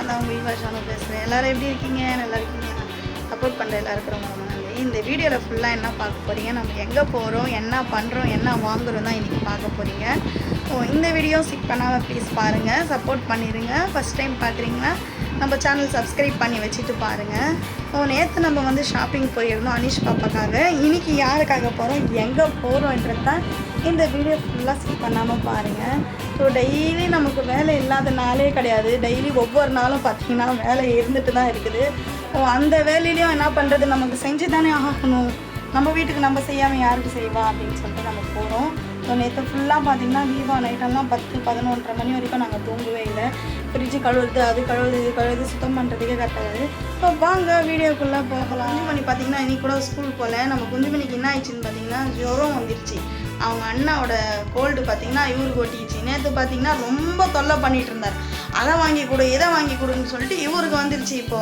நான் தான் உங்கள் ஈவா ஷானு பேசுகிறேன் எல்லோரும் எப்படி இருக்கீங்க? நல்லா இருக்கீங்க? சப்போர்ட் பண்ணுற எல்லாருக்கும் ரொம்ப ரொம்ப நன்றி. இந்த வீடியோவில் ஃபுல்லாக என்ன பார்க்க போகிறீங்க நம்ம எங்கே போகிறோம் என்ன பண்ணுறோம் என்ன வாங்குறோம் தான் இன்றைக்கி பார்க்க போகிறீங்க ஸோ இந்த வீடியோ ஸ்கிப் பண்ணாமல் ப்ளீஸ் பாருங்கள் சப்போர்ட் பண்ணிடுங்க ஃபஸ்ட் டைம் பார்க்குறீங்கன்னா நம்ம சேனல் சப்ஸ்கிரைப் பண்ணி வச்சுட்டு பாருங்கள் ஸோ நேற்று நம்ம வந்து ஷாப்பிங் போயிருந்தோம் அனிஷ் பாப்பாக்காக. இன்றைக்கி யாருக்காக போகிறோம் எங்கே போகிறோன்றது தான் இந்த வீடியோ ஃபுல்லாக ஸ்கிப் பண்ணாமல் பாருங்கள் ஸோ டெய்லி நமக்கு வேலை இல்லாத நாளே கிடையாது. டெய்லி ஒவ்வொரு நாளும் பார்த்தீங்கன்னா வேலை இருந்துட்டு தான் இருக்குது. ஸோ அந்த வேலையிலையும் என்ன பண்ணுறது நமக்கு செஞ்சு தானே ஆகணும். நம்ம வீட்டுக்கு நம்ம செய்யாமல் யாருக்கு செய்வா அப்படின்னு சொல்லிட்டு நம்ம போகிறோம் ஸோ நேற்று ஃபுல்லாக பார்த்தீங்கன்னா தீபா நைட்டெல்லாம் பத்து பதினொன்றரை மணி வரைக்கும் நாங்கள் தூங்கவே இல்லை. ஃப்ரிட்ஜு கழுவுறது அது கழுவுது இது கழுவுது சுத்தம் பண்ணுறதுக்கே கரெக்டாகுது ஸோ வாங்க வீடியோக்குள்ளே போகலாம். குஞ்சுமணி பார்த்தீங்கன்னா இன்னைக்கு கூட ஸ்கூல் போகல நம்ம குஞ்சுமணிக்கு என்ன ஆயிடுச்சுன்னு பார்த்தீங்கன்னா ஜுரம் வந்துருச்சு. அவங்க அண்ணாவோட கோல்டு பார்த்தீங்கன்னா இவருக்கு ஒட்டிச்சு நேற்று பார்த்தீங்கன்னா ரொம்ப தொல்லை பண்ணிட்டு இருந்தார். அதை வாங்கி கொடு இதை வாங்கி கொடுன்னு சொல்லிட்டு இவருக்கு வந்துருச்சு இப்போ.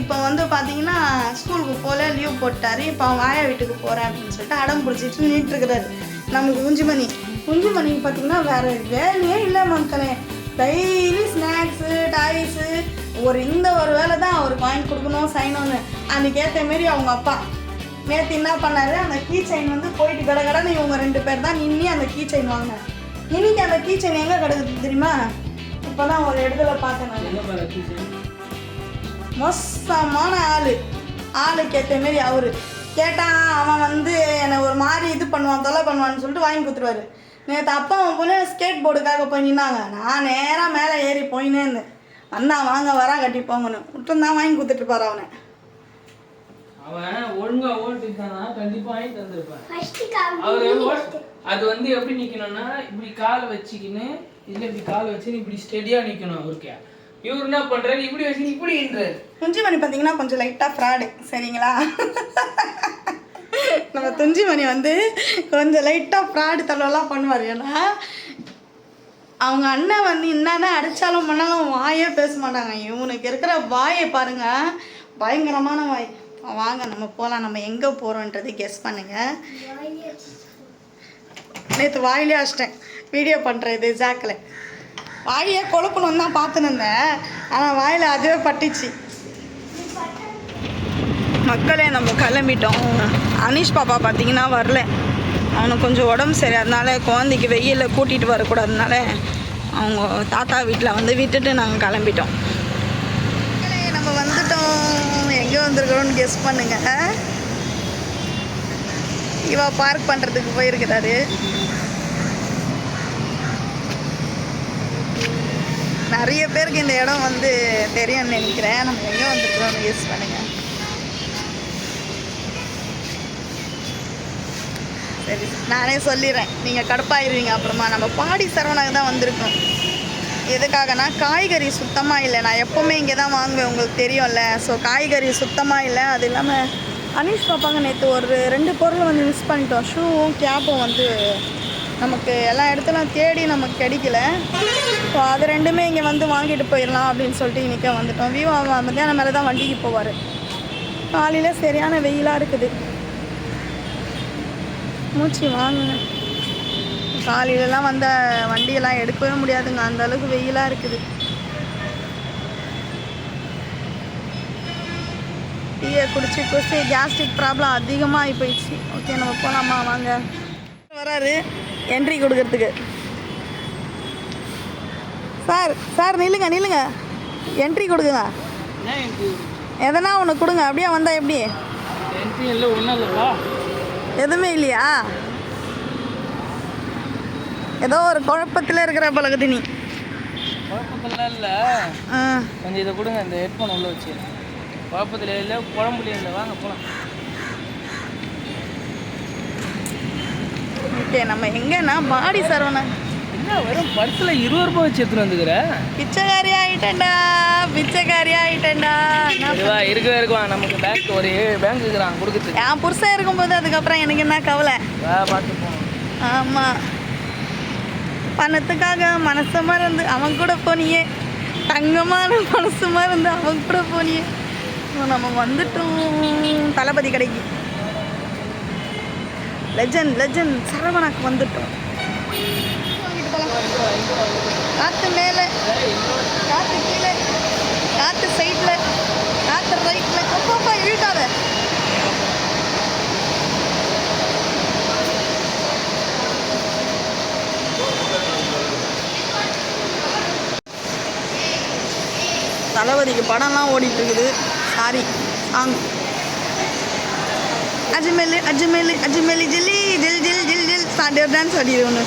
இப்போ வந்து பார்த்தீங்கன்னா ஸ்கூலுக்கு போகல லீவ் போட்டார். இப்போ அவன் வாயா வீட்டுக்கு போகிறேன் அப்படின்னு சொல்லிட்டு அடம் பிடிச்சிட்டு நின்றுட்டுருக்கிறாரு நமக்கு குஞ்சுமணி. குஞ்சுமணிக்கு பார்த்தீங்கன்னா வேற வேலையே இல்லை மக்களே. டெய்லி ஸ்நாக்ஸு டாய்ஸு ஒரு இந்த ஒரு வேலை தான் அவருக்கு வாங்கி கொடுக்கணும் செய்யணும்னு அன்றைக்கி ஏற்ற மாரி அவங்க அப்பா. நேற்று என்ன பண்ணாரு? அந்த கீ செயின் வந்து போயிட்டு கட கடன்னு இவங்க ரெண்டு பேர் தான் நின்று அந்த கீ செயின் வாங்கினேன் இன்னைக்கு அந்த கீ செயின் எங்கே கிடக்குது தெரியுமா? இப்போ தான் ஒரு இடத்துல பார்த்தேன் நான். மோசமான ஆள். ஆளுக்கு ஏற்ற மாரி அவரு. கேட்டான் அவன் வந்து என்னை ஒரு மாதிரி இது பண்ணுவான் தொலை பண்ணுவான்னு சொல்லிட்டு வாங்கி கொடுத்துருவாரு. நேற்று அப்பா அவன் பொண்ணு ஸ்கேட் போர்டுக்காக போய் நின்னாங்க. நான் நேராக மேலே ஏறி போயினே இருந்தேன். அண்ணா வாங்க வரா கட்டி போங்கன்னு. விட்டு தான் வாங்கி கொடுத்துட்டு இருப்பாரு அவனை. அவன் ஒழுங்கா ஓட்டிட்டானா? கண்டிப்பா வாங்கி தந்திருப்பான். அவரு அது வந்து எப்படி நிக்கணும்னா இப்படி காலை வச்சுக்கின்னு இதுல இப்படி காலை வச்சு இப்படி ஸ்டெடியா நிக்கணும் அவருக்கு. இவர் என்ன பண்றாரு? இப்படி வச்சு இப்படின்றாரு துஞ்சிமணி பார்த்தீங்கன்னா கொஞ்சம் லைட்டாக ஃப்ராடு சரிங்களா? நம்ம துஞ்சிமணி வந்து கொஞ்சம் லைட்டாக ஃப்ராடு தள்ளலாம் பண்ணுவார். ஏன்னா அவங்க அண்ணன் வந்து என்னென்ன அடித்தாலும் பண்ணாலும் வாயே பேச மாட்டாங்க. இவனுக்கு இருக்கிற வாயை பாருங்க. பயங்கரமான வாய். வாங்க நம்ம போகலாம் நம்ம எங்கே போகிறோன்றது கெஸ் பண்ணுங்க. நேற்று வாயிலே அடிச்சிட்டேன். வீடியோ பண்ணுறது ஜாக்கில் வாயை கொழுப்பணும் தான் பார்த்துன்னு இருந்தேன். ஆனால் வாயில் அதுவே பட்டுச்சு. மக்களே நம்ம கிளம்பிட்டோம். அனீஷ் பாப்பா பார்த்தீங்கன்னா வரல. அவனுக்கு கொஞ்சம் உடம்பு சரி அதனால குழந்தைக்கு வெயிலில் கூட்டிகிட்டு வரக்கூடாதுனால அவங்க தாத்தா வீட்டில் வந்து விட்டுட்டு நாங்கள் கிளம்பிட்டோம். நம்ம வந்துட்டோம். எங்கே வந்திருக்கிறோம்னு கெஸ் பண்ணுங்க. இவா பார்க் பண்ணுறதுக்கு போயிருக்கிறாரு. நிறைய பேருக்கு இந்த இடம் வந்து தெரியும்னு நினைக்கிறேன். நம்ம எங்கே வந்திருக்கிறோம்னு யூஸ் பண்ணுங்க. சரி நானே சொல்லிடுறேன். நீங்கள் கடுப்பாயிருவீங்க. அப்புறமா நம்ம பாடி சரவணாக்கு தான் வந்திருக்கோம். எதுக்காகனா காய்கறி சுத்தமாக இல்லை. நான் எப்போவுமே இங்கே தான் வாங்குவேன். உங்களுக்கு தெரியும்ல. ஸோ காய்கறி சுத்தமாக இல்லை. அது இல்லாமல் அனீஷ் பாப்பாங்க நேற்று ஒரு ரெண்டு பொருள் வந்து மிஸ் பண்ணிட்டோம். ஷூவும் கேப்பும் வந்து நமக்கு எல்லா இடத்துலையும் தேடி நமக்கு கிடைக்கல. ஸோ அது ரெண்டுமே இங்கே வந்து வாங்கிட்டு போயிடலாம் அப்படின்னு சொல்லிட்டு இன்றைக்கி வந்துட்டோம். விவோ மத்தியானம் மேலே தான் வண்டிக்கு போவார். காலையில் சரியான வெயிலாக இருக்குது. மூச்சு வாங்குங்க. காலையிலலாம் வந்த வண்டியெல்லாம் எடுக்கவே முடியாதுங்க. அந்த அளவுக்கு வெயிலாக இருக்குது. டீயை குடிச்சு குடிச்சு கேஸ்ட்ரிக் ப்ராப்ளம் அதிகமாக போயிடுச்சு. ஓகே நம்ம போகலாமா வாங்க. வராரு. என்ட்ரி கொடுக்கறதுக்கு. சார் சார் நில்லுங்க நில்லுங்க. என்ட்ரி எனக்கு எதனா ஒன்று கொடுங்க அப்படியே வந்தால் எப்படி? என்ட்ரி இல்லை ஒன்றும் இல்லைப்பா எதுவுமே இல்லையா? ஏதோ ஒரு குழப்பத்தில் இருக்கிற பழகுது நீ. குழப்பத்தில் இல்லை. கொஞ்சம் இதை கொடுங்க இந்த ஹெட்ஃபோன் உள்ள வச்சு. குழப்பத்தில் இல்லை குழம்புலையும் இல்லை. வாங்க போகலாம் ஓகே நம்ம எங்கன்னா பாடி சரவணன் என்ன வெறும் பர்ஸில் இருபது ரூபாய் வச்சு எடுத்துட்டு வந்துக்கிற? பிச்சைக்காரி ஆயிட்டேன்டா பிச்சைக்காரி ஆயிட்டேன்டா. இதுவா இருக்கவே இருக்குவான் நமக்கு பேங்க் ஒரு ஏழு பேங்க் இருக்கிறான் கொடுக்குறதுக்கு என் புருஷன் இருக்கும்போது அதுக்கப்புறம் எனக்கு என்ன கவலை? வா பார்த்து போகணும் ஆமாம் பணத்துக்காக மனசு மறந்து அவன் கூட போனியே. தங்கமான மனசு மறந்து அவன் கூட போனியே. நம்ம வந்துட்டோம் தளபதி கடைக்கு. லெஜண்ட் லெஜண்ட் சரவணாக்கு வந்துட்டோம். காத்து மேலே காத்து கீழே காத்து சைட்ல காத்து ரைட்டில் அப்பப்பா இழுக்காத தளபதிக்கு படம்லாம் ஓடிட்டு இருக்குது. சாரி சாங் அஜ்மேலு அஜ்மேலு அஜ்மேலு ஜில்லி ஜில் ஜில் ஜில் ஜில் சாண்டியர் டான்ஸ் ஆடிது ஒன்று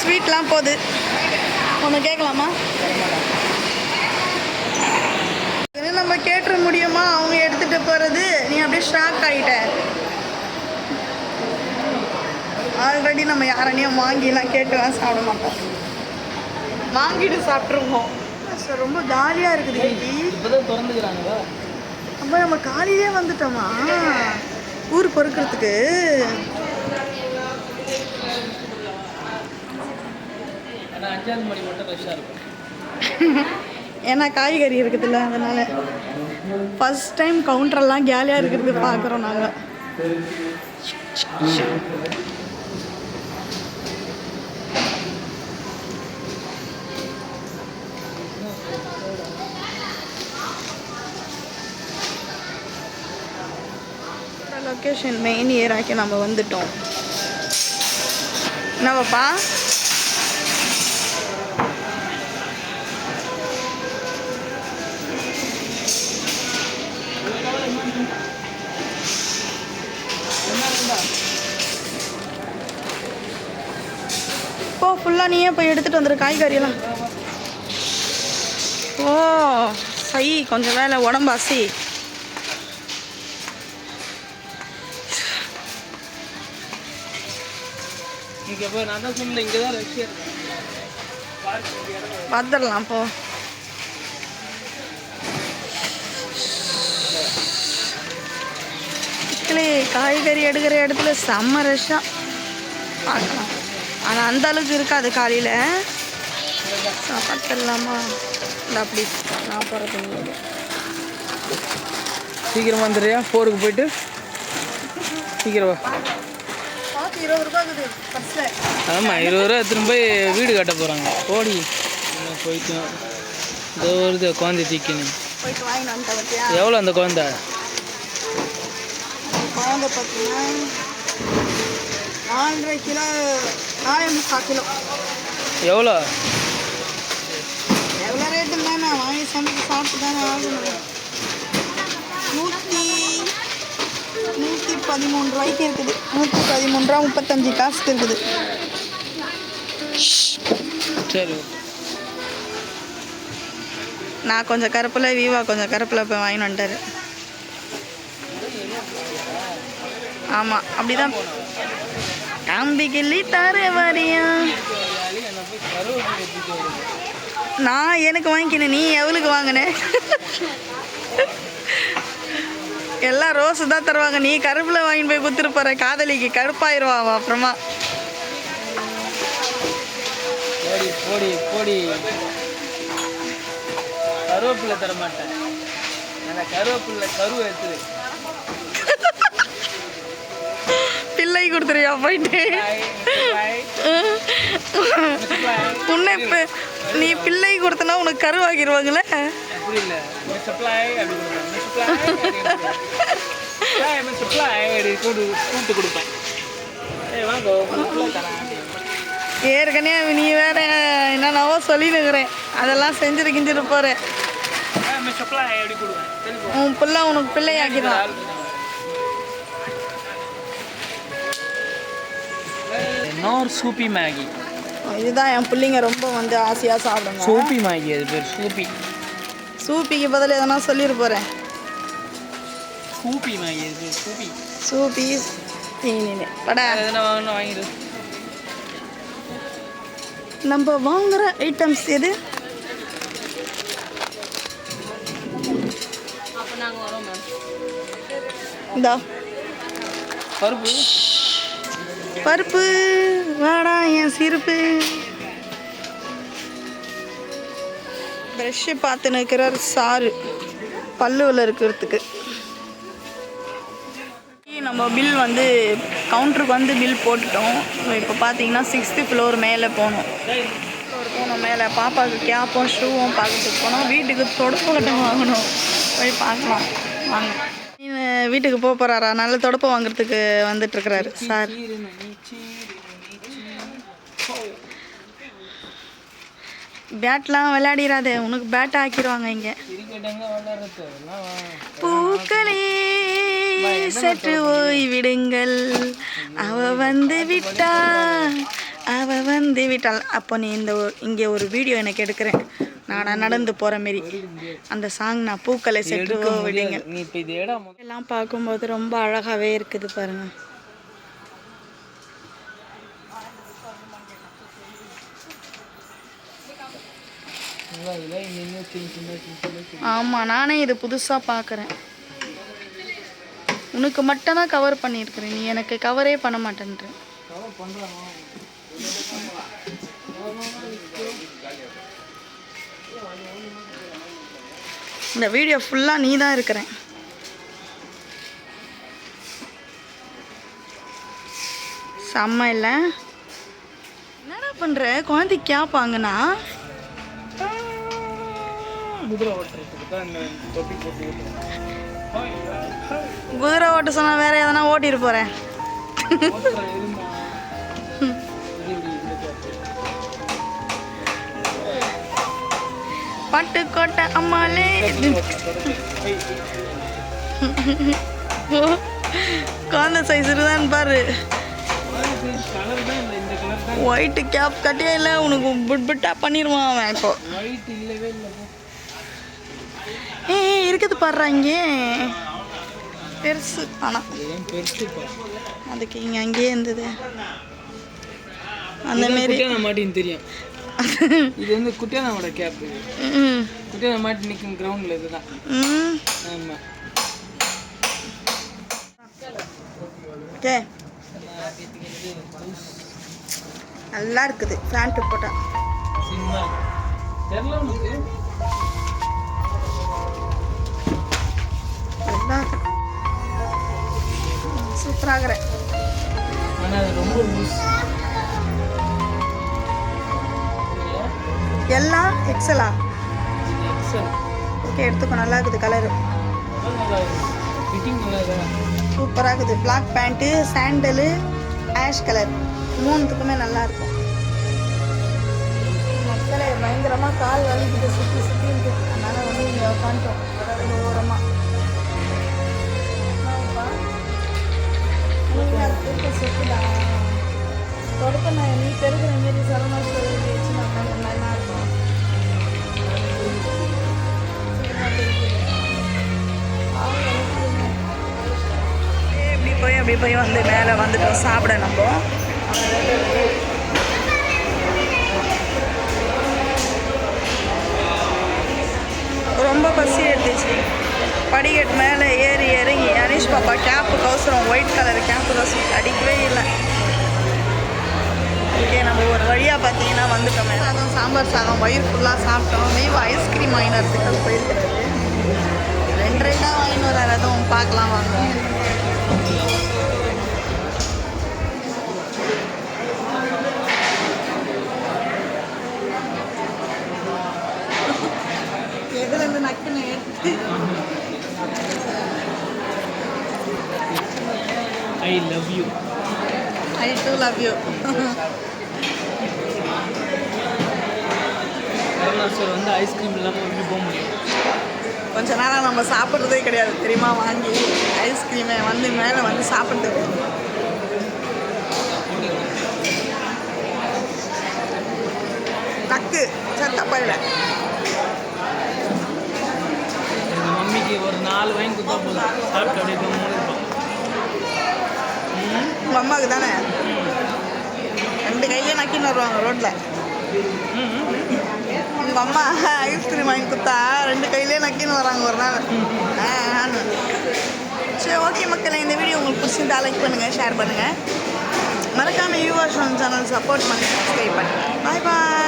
ஸ்வீட்லாம் போகுது. ஒன்று கேட்கலாமா இது நம்ம கேட்டுற முடியுமா அவங்க எடுத்துகிட்டு போகிறது நீ அப்படியே ஷாக் ஆகிட்ட ஆல்ரெடி நம்ம யாரனையும் வாங்கிலாம் கேட்டுலாம் சாப்பிட மாட்டோம். வாங்கிட்டு சாப்பிட்ருவோம் சார் ரொம்ப ஜாலியாக இருக்குது இன்னைக்கு. இப்போதான் திறந்துக்கிறாங்களா அப்போ நம்ம காலையிலே வந்துட்டோமா? ஊர் பொறுக்கிறதுக்கு. ஏன்னா காய்கறி இருக்குதுல்ல அதனால. ஃபர்ஸ்ட் டைம் கவுண்டரெல்லாம் கேலியாக இருக்கிறது பார்க்குறோம் நாங்கள் லொக்கேஷன் மெயின் ஏரியாக்கு நம்ம வந்துட்டோம். என்னவாப்பா போ ஃபுல்லாக நீயே போய் எடுத்துகிட்டு வந்துரு காய்கறியெல்லாம். ஓ சை கொஞ்சம் வேலை உடம்பு அசி. இங்கே போய் நான் தான் சொன்னேன் இங்கே தான் ரஷ்யா. பார்த்துடலாம் போ. காய்கறி எடுக்கிற இடத்துல செம்ம ரஷ்ஷாக பார்க்கலாம். ஆனால் அந்த அளவுக்கு இருக்காது காலையில். பார்த்துடலாமா இந்த அப்படி. நான் போகிறது சீக்கிரமா வந்துடுறியா? ஃபோருக்கு போயிட்டு? சீக்கிரம் இருபது பர்ஸில். ஆமாம் இருபது ரூபா எடுத்துன்னு போய் வீடு கட்ட போகிறாங்க என்ன போயிட்டு இதோ வருது குழந்தை தூக்கின்னு. போயிட்டு வாங்கிட்டு வந்துட்டேன் பார்த்தியா எவ்வளோ அந்த குழந்தை? குழந்தை பார்த்தீங்கன்னா நாலரை கிலோ நாலே முக்கால் கிலோ. எவ்வளோ? எவ்வளோ ரேட்டு நான் வாங்கி சமைச்சு சாப்பிட்டு தானே ஆகணும். பதிமூணு ரூபாய்க்கு இருக்குது. நூற்றி பதிமூணு ரூபா முப்பத்தஞ்சு காசுக்கு இருக்குது. சரி நான் கொஞ்சம் கருப்பில் வீவா கொஞ்சம் கருப்பில் போய் வாங்கிட்டு வந்துட்டாரு. ஆமாம் அப்படிதான். தம்பி கிள்ளி தர வரியா. நான் எனக்கு வாங்கிக்கினேன் நீ எவளுக்கு வாங்கின? எல்லாம் ரோஸு தான் தருவாங்க. நீ கருப்பில் வாங்கிட்டு போய் குத்துட்டு போகிற காதலிக்கு கருப்பாயிருவா அவன் அப்புறமா. போடி போடி போடி. கருவேப்பிலை தர மாட்டேன் அந்த கருவேப்பிலை கருவை எடுத்து பிள்ளை கொடுத்துருவியா போயிட்டு? உன்னை நீ பிள்ளை கொடுத்தனா உனக்கு கருவாக்கிடுவாங்களே ஏற்கனவே நீ வேற என்னென்னவோ சொல்லினுக்கிறேன். அதெல்லாம் செஞ்சுட்டு கிஞ்சிட்டு போகிறேன் உன் பிள்ளை உனக்கு பிள்ளையாக்கிடுவான் நோர் சூப்பி மேகி இதுதான் என் பிள்ளைங்க ரொம்ப வந்து ஆசையாக சாப்பிடுங்க. சூப்பி மேகி அது பேர்? சூப்பி. சூப்பிக்கு பதில் எதனா சொல்லிட்டு போகிறேன் சூப்பி மேகி அது பேர்? சூப்பி. சூப்பி நீ படா. எதனா வாங்கணும் வாங்கிடு நம்ம வாங்குற ஐட்டம்ஸ் எது? இந்தா. பருப்பு. பருப்பு வாடா என் சிரிப்பு ப்ரெஷ்ஷு பார்த்து நிற்கிறார் சாரு. பல்லுவில் இருக்கிறதுக்கு. நம்ம பில் வந்து கவுண்டருக்கு வந்து பில் போட்டுட்டோம். இப்போ பார்த்தீங்கன்னா சிக்ஸ்த்து ஃப்ளோர் மேலே போகணும். ஃப்ளோர் போகணும் மேலே. பாப்பாவுக்கு கேப்பும் ஷூவும் பார்க்கறதுக்கு போனோம் வீட்டுக்கு தொடப்பம் வாங்கணும் போய் பார்க்கலாம். வாங்க. வீட்டுக்கு போக போகிறாரா நல்ல தொடப்பம் வாங்குறதுக்கு வந்துட்டுருக்கிறாரு. சார். பேட்லாம் விளையாடிடாத உனக்கு பேட் ஆக்கிடுவாங்க இங்கே. பூக்களே சற்று ஓய் விடுங்கள் அவ வந்து விட்டா அவ வந்து விட்டாள் அப்போ நீ இந்த இங்கே ஒரு வீடியோ எனக்கு எடுக்கிறேன். நான் நடந்து போகிற மாரி. அந்த சாங் நான் பூக்களை இது இடம் எல்லாம் பார்க்கும்போது ரொம்ப அழகாகவே இருக்குது பாருங்க. ஆமாம் நானே இது புதுசாக பார்க்குறேன் உனக்கு மட்டும் தான் கவர் பண்ணியிருக்கிறேன். நீ எனக்கு கவரே பண்ண மாட்டேன்ற. கவர் பண்ணுறாங்க இந்த வீடியோ ஃபுல்லாக நீ தான் இருக்கிறேன் செம்ம இல்லை? என்னடா பண்ணுற குழந்தைக்கு கேட்பாங்கண்ணா குதிரை ஓட்ட சொன்னால் வேற எதனா ஓட்டிட்டு போகிறேன் பட்டுக்கோட்டை அம்மாலே குழந்தை சைஸ் இருக்குதான்னு பாரு. கலர் தான் தான் ஒயிட்டு கேப் கட்டியே இல்லை உனக்கு புட் புட்டா பண்ணிடுவான் அவன் இப்போ. ஏய் இருக்குது பாடுறா இங்கே. பெருசு. ஆனால் அதுக்கு இங்கே அங்கேயே இருந்தது. அந்த மாரி தெரியும். இது வந்து குட்டியானோட கேப் குட்டியான மாட்டி நிற்கும் கிரவுண்டில் இதுதான். ஆமாம் ஓகே நல்லா இருக்குது. பேண்ட்டு போட்டால் நல்லா சூப்பராகிற ஆனால் ரொம்ப எல்லாம் எக்ஸலா ஓகே எடுத்துக்கோ நல்லா இருக்குது கலரு சூப்பராக இருக்குது. Black pant sandal ash colour மூணுத்துக்குமே நல்லா இருக்கும் மக்களே பயங்கரமாக கால் வலிக்குது. சுற்றி சுற்றி இருக்குது அதனால் வந்து இங்கே உட்காந்துட்டோம் அதாவது ஓரமாக சுற்றுதா தொடக்க நான் நீ பெருகிற மாரி சரவணா அப்படி போய் வந்து மேலே வந்துட்டோம் சாப்பிட நம்ம ரொம்ப பசி எடுத்துச்சு. படிக்கட்டு மேலே ஏறி இறங்கி அனீஷ் பாப்பா கேப்பு கவுசரம் ஒயிட் கலர் கேப்பு கவுசரம் அடிக்கவே இல்லை. ஓகே நம்ம ஒரு வழியாக பார்த்தீங்கன்னா வந்துட்டோமே. சாதம் சாம்பார் சாதம் வயிறு ஃபுல்லாக சாப்பிட்டோம். நீவ் ஐஸ்கிரீம் வாங்கினதுக்கு போயிருக்கிறது ரெண்டு ரெண்டாக வாங்கின்னு வர எதுவும் பார்க்கலாம் வாங்க. எடுத்து I love you I too love you வந்து ஐஸ்கிரீம் இல்லாமல் எப்படி போக முடியும் கொஞ்ச நாளாக நம்ம சாப்பிட்றதே கிடையாது தெரியுமா வாங்கி ஐஸ்கிரீமை வந்து மேலே வந்து சாப்பிட்றது நக்கு சத்தப்பையில் நாலு வாங்கி கொடுத்தா போதும். சாப்பிட்டு அப்படியே கம்முன்னு இருப்பான் உங்கள் அம்மாவுக்கு தானே? ரெண்டு கையிலே நக்கின்னு வருவாங்க ரோட்டில் உங்கள் அம்மா ஐஸ்கிரீம் வாங்கி கொடுத்தா ரெண்டு கையிலே நக்கின்னு வராங்க ஒரு நாள். சரி ஓகே மக்களே இந்த வீடியோ உங்களுக்கு பிடிச்சிருந்தா லைக் பண்ணுங்கள் ஷேர் பண்ணுங்கள் மறக்காமல் யூவர்ஷன் சேனல் சப்போர்ட் பண்ணி சப்ஸ்கிரைப் பண்ணுங்கள் பாய் பாய்